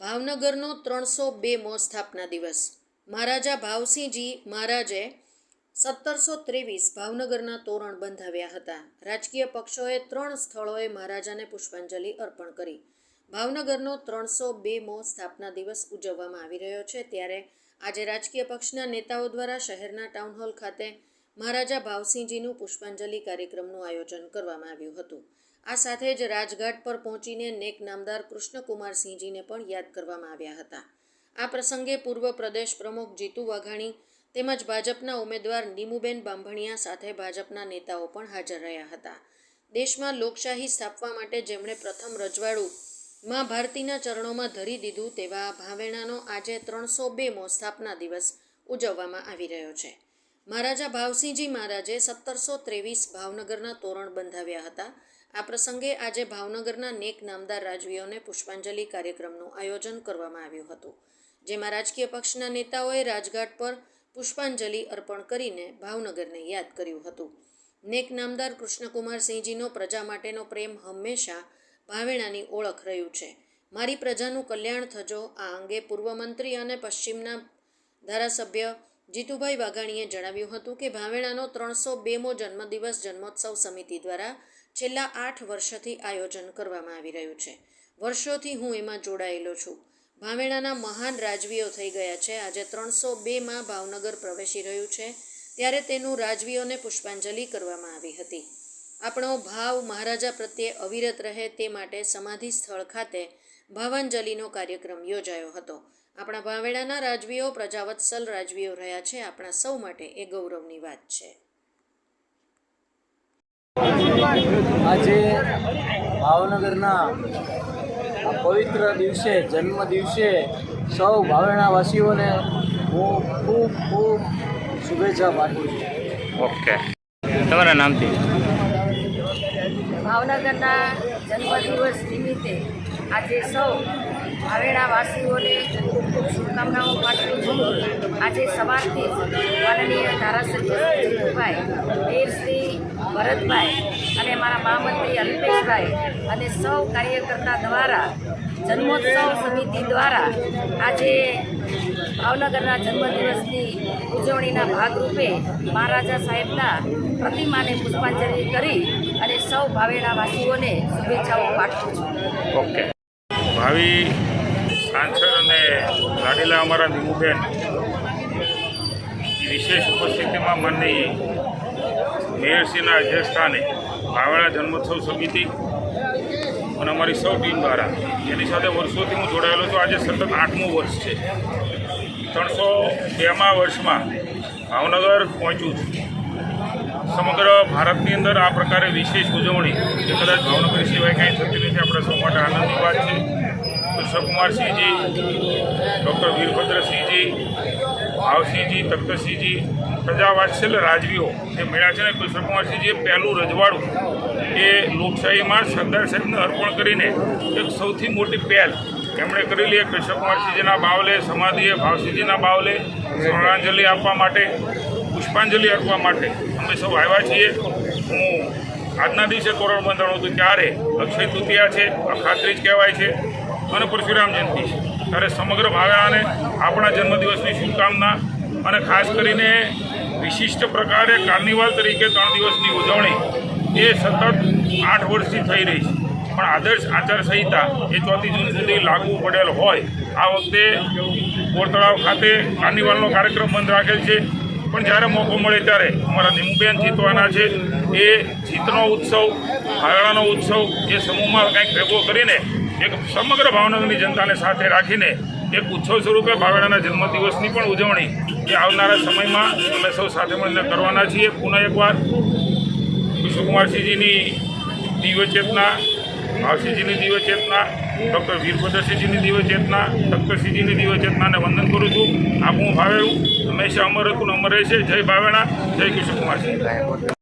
ભાવનગરનો ત્રણસો બેમો સ્થાપના દિવસ. મહારાજા ભાવસિંહજી મહારાજે સત્તરસો ત્રેવીસ ભાવનગરના તોરણ બંધાવ્યા હતા. રાજકીય પક્ષોએ ત્રણ સ્થળોએ મહારાજાને પુષ્પાંજલિ અર્પણ કરી. ભાવનગરનો ત્રણસો બેમો સ્થાપના દિવસ ઉજવવામાં આવી રહ્યો છે. ત્યારે આજે રાજકીય પક્ષના નેતાઓ દ્વારા શહેરના ટાઉન હોલ ખાતે મહારાજા ભાવસિંહજીનું પુષ્પાંજલિ કાર્યક્રમનું આયોજન કરવામાં આવ્યું હતું. આ સાથે જ રાજઘાટ પર પહોંચીને નેક નામદાર કૃષ્ણકુમારસિંહજીને પણ યાદ કરવામાં આવ્યા હતા. આ પ્રસંગે પૂર્વ પ્રદેશ પ્રમુખ જીતુ વાઘાણી તેમજ ભાજપના ઉમેદવાર નીમુબેન બાંભણિયા સાથે ભાજપના નેતાઓ પણ હાજર રહ્યા હતા. દેશમાં લોકશાહી સ્થાપવા માટે જેમણે પ્રથમ રજવાડું માં ભારતીના ચરણોમાં ધરી દીધું તેવા ભાવેણાનો આજે ત્રણસો બેમો સ્થાપના દિવસ ઉજવવામાં આવી રહ્યો છે. મહારાજા ભાવસિંહજી મહારાજે સત્તરસો ત્રેવીસ ભાવનગરના તોરણ બંધાવ્યા હતા. આ પ્રસંગે આજે ભાવનગરના નેક નામદાર રાજવીઓને પુષ્પાંજલિ કાર્યક્રમનું આયોજન કરવામાં આવ્યું હતું, જેમાં રાજકીય પક્ષના નેતાઓએ રાજઘાટ પર પુષ્પાંજલિ અર્પણ કરીને ભાવનગરને યાદ કર્યું હતું. નેક નામદાર કૃષ્ણકુમારસિંહજીનો પ્રજા માટેનો પ્રેમ હંમેશા ભાવેણાની ઓળખ રહ્યું છે. મારી પ્રજાનું કલ્યાણ થજો આ અંગે પૂર્વ મંત્રી અને પશ્ચિમના ધારાસભ્ય જીતુભાઈ વાઘાણીએ જણાવ્યું હતું કે ભાવેણાનો ત્રણસો બેમો જન્મદિવસ જન્મોત્સવ સમિતિ દ્વારા છેલ્લા આઠ વર્ષથી આયોજન કરવામાં આવી રહ્યું છે. વર્ષોથી હું એમાં જોડાયેલો છું. ભાવેણાના મહાન રાજવીઓ થઈ ગયા છે. આજે ત્રણસો બેમાં ભાવનગર પ્રવેશી રહ્યું છે. ત્યારે તેનું રાજવીઓને પુષ્પાંજલિ કરવામાં આવી હતી. આપણો ભાવ મહારાજા પ્રત્યે અવિરત રહે તે માટે સમાધિ સ્થળ ખાતે ભાવાંજલિનો કાર્યક્રમ યોજાયો હતો. આપણા ભાવેણાના રાજવીઓ પ્રજાવત્સલ રાજવીઓ રહ્યા છે. આપણા સૌ માટે એ ગૌરવની વાત છે. આજે ભાવનગરના આ પવિત્ર દિવસે જન્મ દિવસે સૌ ભાવેણાવાસીઓને હું ખૂબ ખૂબ શુભેચ્છા પાઠવું છું. ઓકે. તમારા નામથી? ભાવનગરના જન્મદિવસ નિમિત્તે આજે સૌ ભાવેણાવાસીઓને ખૂબ ખૂબ શુભકામનાઓ પાઠવું છું. આજે સવારથી માનનીય ધારાસભ્ય જીતુભાઈ શ્રી ભરતભાઈ અને મારા મહામંત્રી અલ્પેશભાઈ અને સૌ કાર્યકર્તા દ્વારા જન્મોત્સવ સમિતિ દ્વારા આજે ભાવનગરના જન્મદિવસની ઉજવણીના ભાગરૂપે મહારાજા સાહેબના પ્રતિમાને પુષ્પાંજલિ કરી અને સૌ ભાવેણાવાસીઓને શુભેચ્છાઓ પાઠવું છું. ઓકે ભાવિ સાંસદ અને લાડીલા અમારા નીમુબેન વિશેષ ઉપસ્થિતિમાં માનની મેયરશ્રીના અધ્યક્ષસ્થાને ભાવેળા જન્મોત્સવ સમિતિ અને અમારી સૌ ટીમ દ્વારા જેની સાથે વર્ષોથી હું જોડાયેલો છું. આજે સતત આઠમું વર્ષ છે. ત્રણસો બેમાં વર્ષમાં ભાવનગર પહોંચ્યું છું. સમગ્ર ભારતની અંદર આ પ્રકારે વિશેષ ઉજવણી જે કદાચ ભાવનગર સિવાય કાંઈ થતી નથી. આપણે સૌ માટે આનંદની વાત છે કૃષ્ણકુમારસિંહજી ડૉક્ટર વીરભદ્રસિંહજી, ભાવસિંહજી, તખ્તસિંહજી પ્રજાવાત્સલ્ય રાજવીઓ જે મળ્યા છે ને કૃષ્ણકુમારસિંહજીએ પહેલું રજવાડું એ લોકશાહીમાં સરદાર સાહેબને અર્પણ કરીને એક સૌથી મોટી પહેલ એમણે કરેલી એ કૃષ્ણકુમારસિંહજીના બાવલે, સમાધિએ ભાવસિંહજીના બાવલે સ્મરણાંજલિ આપવા માટે, પુષ્પાંજલિ આપવા માટે અમે સૌ આવ્યા છીએ. હું આજના દિવસે કરોડ બંધાણું હતું ત્યારે અક્ષય તૃતીયા છે અખાત્રીજ કહેવાય છે. અને પરશુરામ જયંતિ છે. ત્યારે સમગ્ર ભાવ્યાને આપણા જન્મદિવસની શુભકામના અને ખાસ કરીને વિશિષ્ટ પ્રકારે કાર્નિવાલ તરીકે ત્રણ દિવસની ઉજવણી એ સતત આઠ વર્ષથી થઈ રહી છે. પણ આદર્શ આચારસંહિતા એ ચોથી જૂન સુધી લાગુ પડેલ હોય. આ વખતે બોર તળાવ ખાતે કાર્નિવાલનો કાર્યક્રમ બંધ રાખેલ છે. પણ જ્યારે મોકો મળે ત્યારે અમારા નીમુબેન જીતવાના છે. એ જીતનો ઉત્સવ, ભાગડાનો ઉત્સવ એ સમૂહમાં કંઈક ભેગો કરીને એક સમગ્ર ભાવનગરની જનતાને સાથે રાખીને એક ઉત્સવ સ્વરૂપે ભાવેડાના જન્મદિવસની પણ ઉજવણી એ આવનારા સમયમાં અમે સૌ સાથે મળીને કરવાના છીએ. પુનઃ એકવાર કૃષ્ણકુમારસિંહજીની દિવ્ય ચેતના ભાવસિંહજીની દિવ્ય ચેતના ડૉક્ટર વીરભદ્રસિંહજીની દિવ્ય ચેતના તખ્તસિંહજીની દિવ્ય ચેતનાને વંદન કરું છું. આપું ભાવેલું હંમેશા અમર હતું અમર રહેશે. જય ભાવેણા. જય કૃષ્ણકુમારસિંહ